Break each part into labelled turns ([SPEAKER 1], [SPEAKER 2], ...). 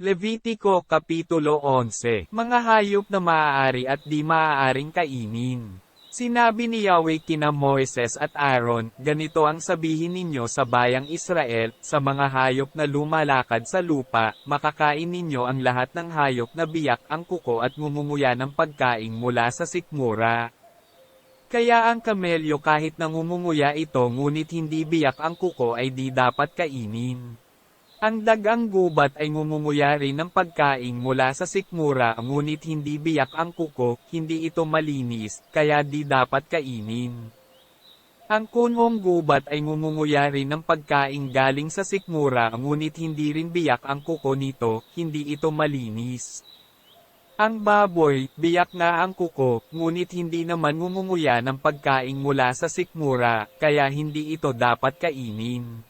[SPEAKER 1] Levitico Kapitulo 11 Mga hayop na maaari at di maaaring kainin. Sinabi ni Yahweh kina Moises at Aaron, ganito ang sabihin ninyo sa bayang Israel, sa mga hayop na lumalakad sa lupa, makakain ninyo ang lahat ng hayop na biyak ang kuko at ngumunguya ng pagkain mula sa sikmura. Kaya ang kamelyo kahit nangumunguya ito ngunit hindi biyak ang kuko ay di dapat kainin. Ang dagang gubat ay ngumunguya rin ng pagkain mula sa sikmura ngunit hindi biyak ang kuko, hindi ito malinis, kaya di dapat kainin. Ang kunhong gubat ay ngumunguya rin ng pagkain galing sa sikmura ngunit hindi rin biyak ang kuko nito, hindi ito malinis. Ang baboy, biyak na ang kuko, ngunit hindi naman ngumunguya ng pagkain mula sa sikmura, kaya hindi ito dapat kainin.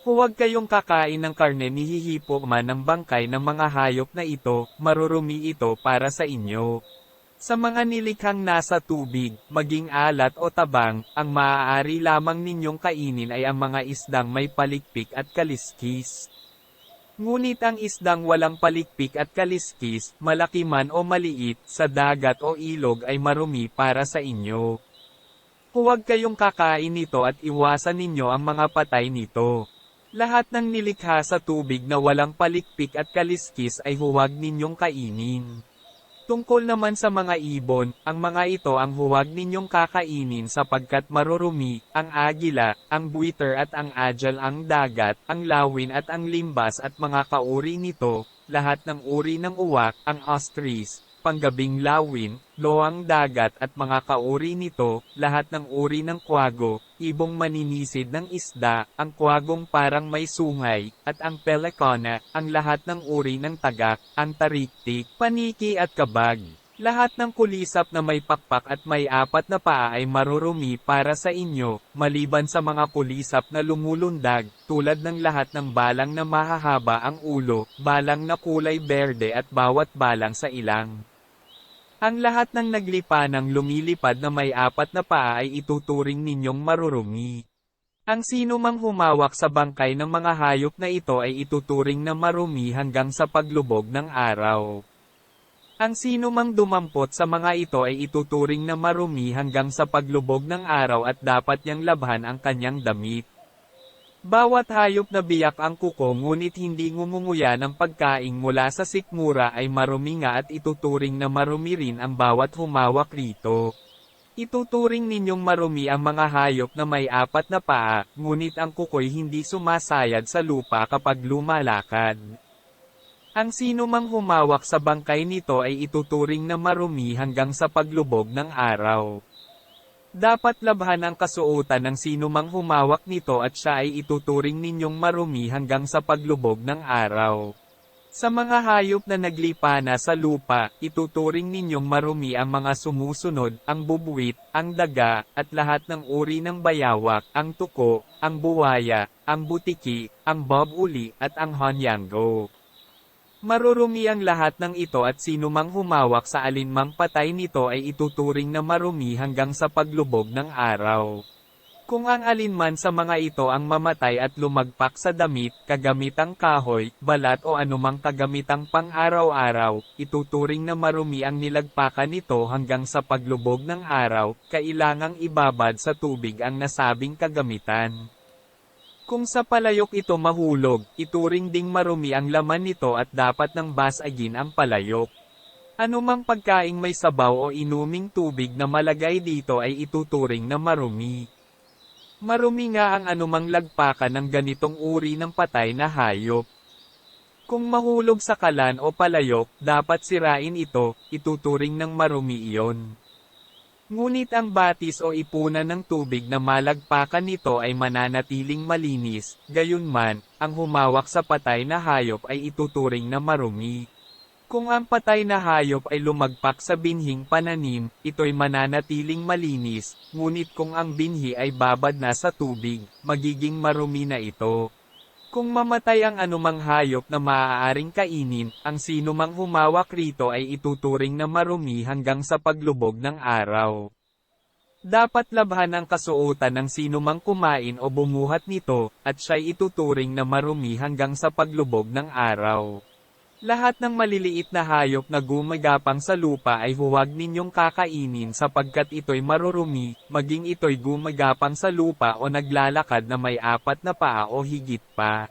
[SPEAKER 1] Huwag kayong kakain ng karne ni hihipo man ng bangkay ng mga hayop na ito, marurumi ito para sa inyo. Sa mga nilikhang nasa tubig, maging alat o tabang, ang maaari lamang ninyong kainin ay ang mga isdang may palikpik at kaliskis. Ngunit ang isdang walang palikpik at kaliskis, malaki man o maliit, sa dagat o ilog ay marumi para sa inyo. Huwag kayong kakain nito at iwasan ninyo ang mga patay nito. Lahat ng nilikha sa tubig na walang palikpik at kaliskis ay huwag ninyong kainin. Tungkol naman sa mga ibon, ang mga ito ang huwag ninyong kakainin sapagkat marurumi, ang agila, ang buiter at ang agile ang dagat, ang lawin at ang limbas at mga kauri nito, lahat ng uri ng uwak, ang ostrich, panggabing lawin, loang dagat at mga kauri nito, lahat ng uri ng kwago, ibong maninisid ng isda, ang kwagong parang may sungay, at ang pelekona, ang lahat ng uri ng tagak, ang tariktik, paniki at kabag. Lahat ng kulisap na may pakpak at may apat na paa ay marurumi para sa inyo, maliban sa mga kulisap na lumulundag, tulad ng lahat ng balang na mahahaba ang ulo, balang na kulay berde at bawat balang sa ilang. Ang lahat ng naglipa ng lumilipad na may apat na paa ay ituturing ninyong marurumi. Ang sino mang humawak sa bangkay ng mga hayop na ito ay ituturing na marumi hanggang sa paglubog ng araw. Ang sino mang dumampot sa mga ito ay ituturing na marumi hanggang sa paglubog ng araw at dapat niyang labhan ang kanyang damit. Bawat hayop na biyak ang kuko ngunit hindi ngumunguya ng pagkain mula sa sikmura ay marumi nga at ituturing na marumi rin ang bawat humawak rito. Ituturing ninyong marumi ang mga hayop na may apat na paa, ngunit ang kuko'y hindi sumasayad sa lupa kapag lumalakad. Ang sino mang humawak sa bangkay nito ay ituturing na marumi hanggang sa paglubog ng araw. Dapat labhan ang kasuotan ng sino mang humawak nito at siya ay ituturing ninyong marumi hanggang sa paglubog ng araw. Sa mga hayop na naglipa na sa lupa, ituturing ninyong marumi ang mga sumusunod, ang bubuwit, ang daga, at lahat ng uri ng bayawak, ang tuko, ang buwaya, ang butiki, ang bobuli, at ang honyango. Marurumi ang lahat ng ito at sino mang humawak sa alinmang patay nito ay ituturing na marumi hanggang sa paglubog ng araw. Kung ang alinman sa mga ito ang mamatay at lumagpak sa damit, kagamitang kahoy, balat o anumang kagamitang pang-araw-araw, ituturing na marumi ang nilagpakan nito hanggang sa paglubog ng araw, kailangang ibabad sa tubig ang nasabing kagamitan. Kung sa palayok ito mahulog, ituring ding marumi ang laman nito at dapat nang basagin ang palayok. Anumang pagkaing may sabaw o inuming tubig na malagay dito ay ituturing na marumi. Marumi nga ang anumang lagpakan ng ganitong uri ng patay na hayop. Kung mahulog sa kalan o palayok, dapat sirain ito, ituturing ng marumi iyon. Ngunit ang batis o ipunan ng tubig na malagpakan nito ay mananatiling malinis, gayunman, ang humawak sa patay na hayop ay ituturing na marumi. Kung ang patay na hayop ay lumagpak sa binhing pananim, ito'y mananatiling malinis, ngunit kung ang binhi ay babad na sa tubig, magiging marumi na ito. Kung mamatay ang anumang hayop na maaaring kainin, ang sino mang humawak rito ay ituturing na marumi hanggang sa paglubog ng araw. Dapat labhan ang kasuotan ng sino mang kumain o bumuhat nito, at siya'y ituturing na marumi hanggang sa paglubog ng araw. Lahat ng maliliit na hayop na gumagapang sa lupa ay huwag ninyong kakainin sapagkat ito'y marurumi, maging ito'y gumagapang sa lupa o naglalakad na may apat na paa o higit pa.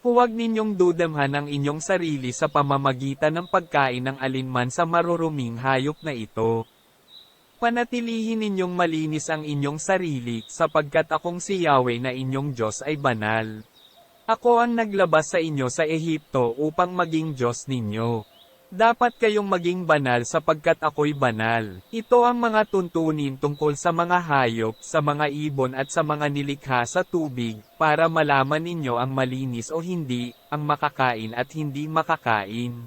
[SPEAKER 1] Huwag ninyong dudamhan ang inyong sarili sa pamamagitan ng pagkain ng alinman sa maruruming hayop na ito. Panatilihin ninyong malinis ang inyong sarili, sapagkat akong si Yahweh na inyong Diyos ay banal. Ako ang naglabas sa inyo sa Ehipto upang maging Diyos ninyo. Dapat kayong maging banal sapagkat ako'y banal. Ito ang mga tuntunin tungkol sa mga hayop, sa mga ibon at sa mga nilikha sa tubig, para malaman ninyo ang malinis o hindi, ang makakain at hindi makakain.